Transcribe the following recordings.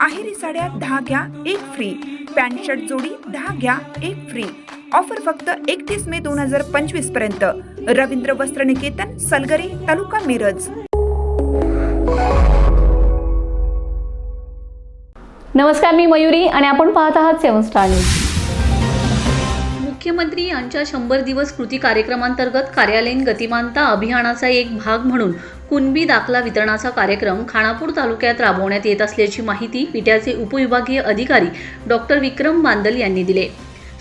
आहेरी साड्या दहा घ्या एक फ्री पॅन्ट शर्ट जोडी दहा घ्या एक फ्री ऑफर फक्त एकतीस मे दोन हजार पंचवीसपर्यंत. रवींद्र वस्त्र निकेतन सलगरे तालुका मिरज. नमस्कार मी मयुरी आणि आपण पाहत आहात सेवन स्टार न्यूज. मुख्यमंत्री यांच्या शंभर दिवस कृती कार्यक्रमांतर्गत कार्यालयीन गतिमानता अभियानाचा एक भाग म्हणून कुणबी दाखला वितरणाचा कार्यक्रम खानापूर तालुक्यात राबवण्यात येत असल्याची माहिती पिठ्याचे उपविभागीय अधिकारी डॉक्टर विक्रम बांदल यांनी दिले.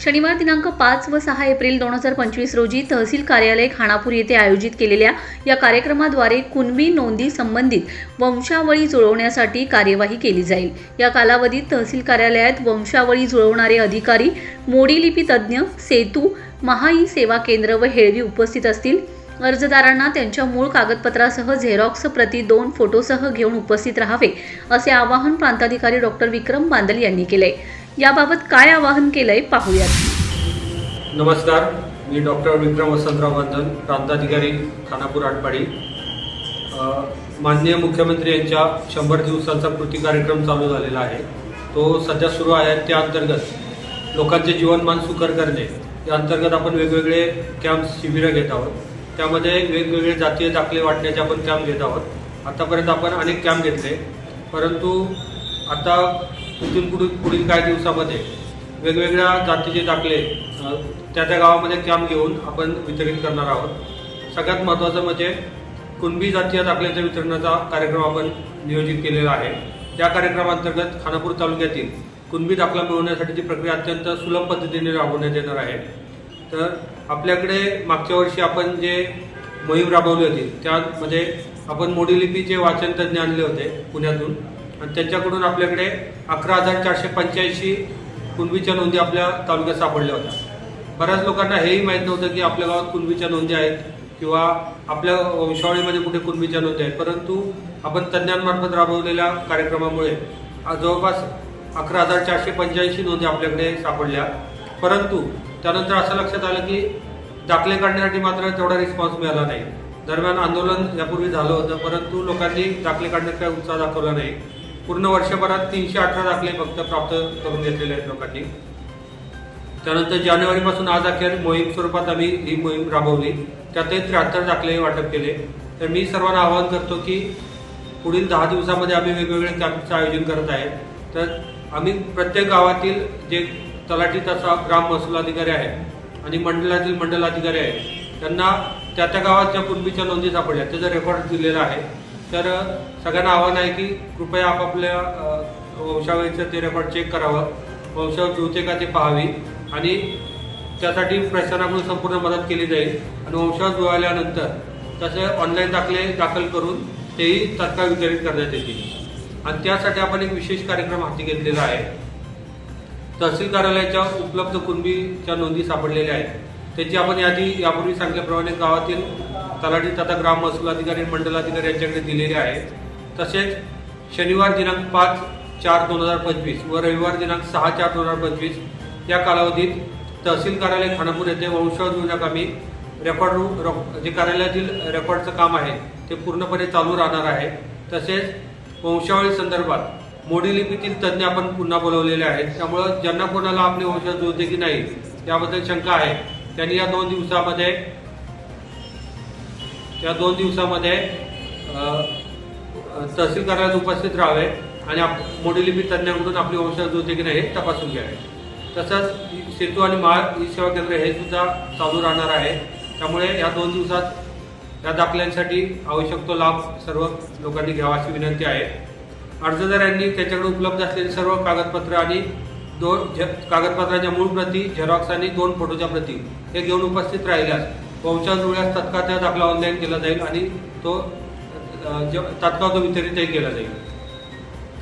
शनिवार दिनांक पाच व सहा एप्रिल दोन हजार पंचवीस रोजी तहसील कार्यालय खानापूर येथे आयोजित केलेल्या या कार्यक्रमाद्वारे कुणबी नोंदी संबंधित वंशावळी जुळवण्यासाठी कार्यवाही केली जाईल. या कालावधीत तहसील कार्यालयात वंशावळी जुळवणारे अधिकारी मोडी लिपी तज्ज्ञ सेतू महाई सेवा केंद्र व हेळवी उपस्थित असतील. अर्जदारांना त्यांच्या मूळ कागदपत्रासह झेरॉक्स प्रति दोन फोटोसह घेऊन उपस्थित राहावे असे आवाहन प्रांताधिकारी डॉक्टर विक्रम बांदल यांनी केले. याबाबत काय आवाहन केलंय पाहूयात. नमस्कार मी डॉक्टर विक्रम वसंतराव बंधन प्रांताधिकारी खानापूर आटपाडी. माननीय मुख्यमंत्री यांच्या शंभर दिवसाचा कृती कार्यक्रम चालू झालेला आहे. तो सध्या सुरू आहे त्या अंतर्गत लोकांचे जीवनमान सुकर करणे या अंतर्गत आपण वेगवेगळे कॅम्प शिबिरं घेत आहोत. त्यामध्ये वेगवेगळे जातीय दाखले वाटण्याचे आपण कॅम्प घेत आहोत. आतापर्यंत आपण अनेक कॅम्प घेतले परंतु आता इथून पुढील पुढील काही दिवसामध्ये वेगवेगळ्या जातीचे दाखले त्या त्या गावामध्ये कॅम्प घेऊन आपण वितरित करणार आहोत. सगळ्यात महत्त्वाचं म्हणजे कुणबी जातीय दाखल्याच्या वितरणाचा कार्यक्रम आपण नियोजित केलेला आहे. त्या कार्यक्रमांतर्गत खानापूर तालुक्यातील कुणबी दाखला मिळवण्यासाठीची प्रक्रिया अत्यंत सुलभ पद्धतीने राबवण्यात येणार आहे. तर आपल्याकडे मागच्या वर्षी आपण जे मोहीम राबवली होती त्यामध्ये आपण मोडी लिपीचे वाचन तज्ज्ञ आणले होते पुण्यातून. आणि त्यांच्याकडून आपल्याकडे अकरा हजार चारशे पंच्याऐंशी कुणबीच्या नोंदी आपल्या तालुक्यात सापडल्या होत्या. बऱ्याच लोकांना हेही माहीत नव्हतं की आपल्या गावात कुणबीच्या नोंदी आहेत किंवा आपल्या वंशावळीमध्ये कुठे कुणबीच्या नोंदी आहेत. परंतु आपण तज्ज्ञांमार्फत राबवलेल्या कार्यक्रमामुळे आज जवळपास अकरा हजार चारशे पंच्याऐंशी नोंदी आपल्याकडे सापडल्या. परंतु त्यानंतर असं लक्षात आलं की दाखले काढण्यासाठी मात्र तेवढा रिस्पॉन्स मिळाला नाही. दरम्यान आंदोलन यापूर्वी झालं होतं परंतु लोकांनी दाखले काढण्यात काही उत्साह दाखवला नाही. पूर्ण वर्षभरात तीनशे अठरा दाखले फक्त प्राप्त करून घेतलेले आहेत लोकांनी. त्यानंतर जानेवारीपासून आज अखेर मोहीम स्वरूपात आम्ही ही मोहीम राबवली. त्यातही त्र्याहत्तर दाखले वाटप केले. तर मी सर्वांना आवाहन करतो की पुढील दहा दिवसामध्ये आम्ही वेगवेगळे कॅम्पचं आयोजन करत आहे. तर आम्ही प्रत्येक गावातील जे तलाठी तसा ग्राम महसूल अधिकारी आहेत आणि मंडळातील मंडल अधिकारी आहेत त्यांना त्या त्या गावात ज्या पूर्वीच्या नोंदी सापडल्या त्याचा रेकॉर्ड दिलेला आहे. तर सगळ्यांना आव्हान आहे की कृपया आपापल्या वंशावळीचं ते रेकॉर्ड चेक करावं. वंशावळ जुळते का ते पाहावी. आणि त्यासाठी प्रशासनाकडून संपूर्ण मदत केली जाईल. आणि वंशावळ जुळाल्यानंतर तसे ऑनलाईन दाखले दाखल करून तेही तत्काळ वितरित करण्यात येतील. आणि त्यासाठी आपण एक विशेष कार्यक्रम हाती घेतलेला आहे. तहसील कार्यालयाच्या उपलब्ध कुणबीच्या नोंदी सापडलेल्या आहेत. त्याची आपण यादी यापूर्वी सांगितल्याप्रमाणे गावातील तलाठी तथा ग्राम महसूल अधिकारी मंडल अधिकारी यांच्याकडे दिलेले आहे तसेच शनिवार दिनांक पाच चार दोन हजार पंचवीस व रविवार दिनांक सहा चार दोन हजार पंचवीस या कालावधीत तहसील कार्यालय खानापूर येथे वंशावळ जुळण्याकामी रेकॉर्ड रू- जे कार्यालयातील रेकॉर्डचं काम आहे ते पूर्णपणे चालू राहणार आहे. तसेच वंशावळी संदर्भात मोडी लिपीतील तज्ज्ञ आपण पुन्हा बोलवलेले आहेत. त्यामुळं ज्यांना कोणाला आपली वंशावळ जुळते की नाही त्याबद्दल शंका आहे. त्यांनी या दोन दिवसामध्ये या दोन दिवसामध्ये तहसील कार्यालयात उपस्थित राहावे आणि आप मोडीलिपी तज्ज्ञांकडून आपली वंशज होते की नाही हे तपासून घ्यावे. तसंच सेतू आणि महा ई सेवा केंद्र हे सुद्धा चालू राहणार आहे. त्यामुळे या दोन दिवसात या दाखल्यांसाठी आवश्यक तो लाभ सर्व लोकांनी घ्यावा अशी विनंती आहे. अर्जदारांनी त्याच्याकडे उपलब्ध असलेली सर्व कागदपत्र आणि दोन झ कागदपत्राच्या मूळ प्रती झेरॉक्स आणि दोन फोटोच्या प्रती हे घेऊन उपस्थित राहिल्यास वंशात जुळल्यास तत्काळ त्या दाखला ऑनलाईन केला जाईल आणि तो अ, तात्काळ तो वितरितही केला जाईल.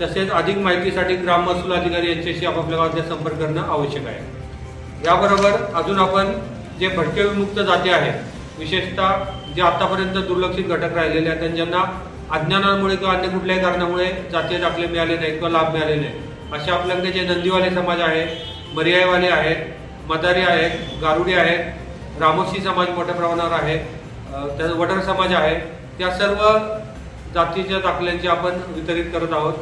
तसेच अधिक माहितीसाठी ग्राम महसूल अधिकारी यांच्याशी आपापल्या गावातल्या संपर्क करणं आवश्यक आहे. याबरोबर अजून आपण जे भटके विमुक्त जाती आहेत विशेषतः जे आतापर्यंत दुर्लक्षित घटक राहिलेले आहेत त्यांना अज्ञानामुळे किंवा अन्य कुठल्याही कारणामुळे जातीय दाखले मिळाले नाहीत किंवा लाभ मिळाले नाही असे आपल्याकडे जे नंदीवाले समाज आहे मर्यायवाले आहेत मदारी आहेत गारुडी आहेत रामोशी समाज मोठ्या प्रमाणावर आहे. त्या वडर समाज आहे. त्या सर्व जातीच्या दाखल्यांचे आपण वितरित करत आहोत.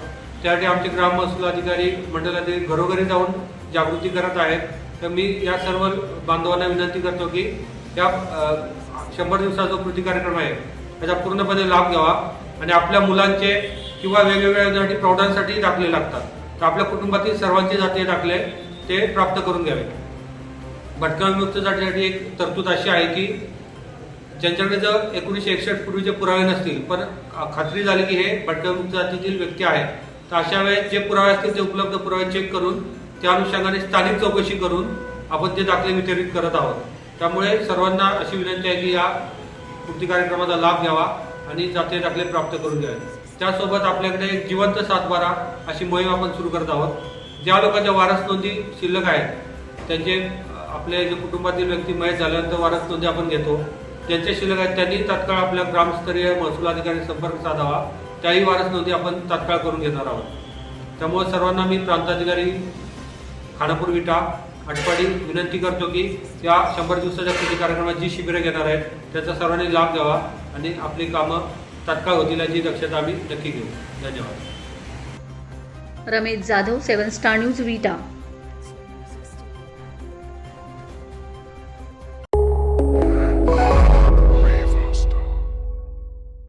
त्यासाठी आमचे ग्राम महसूल अधिकारी मंडळाधिकारी घरोघरी जाऊन जागृती करत आहेत. तर मी या सर्व बांधवांना विनंती करतो की या शंभर दिवसाचा जो कृती कार्यक्रम आहे त्याचा पूर्णपणे लाभ घ्यावा आणि आपल्या मुलांचे किंवा वेगवेगळ्या प्रौढांसाठी दाखले लागतात. तर आपल्या कुटुंबातील सर्वांचे जातीय दाखले ते प्राप्त करून घ्यावे. भटका विमुक्त जातीसाठी एक तरतूद अशी आहे की ज्यांच्याकडे जर एकोणीसशे एकसष्ट पूर्वीचे पुरावे नसतील पण खात्री झाली की हे भटकमुक्त जातीतील व्यक्ती आहेत तर अशा वेळेस जे पुरावे असतील ते उपलब्ध पुरावे चेक करून त्या अनुषंगाने स्थानिक चौकशी करून आपण ते दाखले वितरित करत आहोत. त्यामुळे सर्वांना अशी विनंती आहे की या कृती कार्यक्रमाचा लाभ घ्यावा आणि जातीय दाखले प्राप्त करून घ्यावे. त्यासोबत आपल्याकडे एक जिवंत सातबारा अशी मोहीम आपण सुरू करत आहोत. ज्या लोकांच्या वारस नोंदी शिल्लक आहेत त्यांचे आपल्या आपले जे कुटुंबातील व्यक्ती मयत झाल्यानंतर वारस नोंदी आपण घेतो. ज्यांच्या शिल्लक आहेत त्यांनी तात्काळ आपल्या ग्रामस्तरीय महसूल अधिकारी संपर्क साधावा. त्याही वारस नोंदी आपण तात्काळ करून घेणार आहोत. त्यामुळे सर्वांना मी प्रांताधिकारी खानापूर विटा आटपाडी विनंती करतो की या शंभर दिवसाच्या कृती कार्यक्रमात जी शिबिरं घेणार आहेत त्याचा सर्वांनी लाभ घ्यावा आणि आपली कामं तात्काळ होतील याची दक्षता आम्ही नक्की घेऊ. धन्यवाद. Ramesh Jadhav Seven Star News Vita.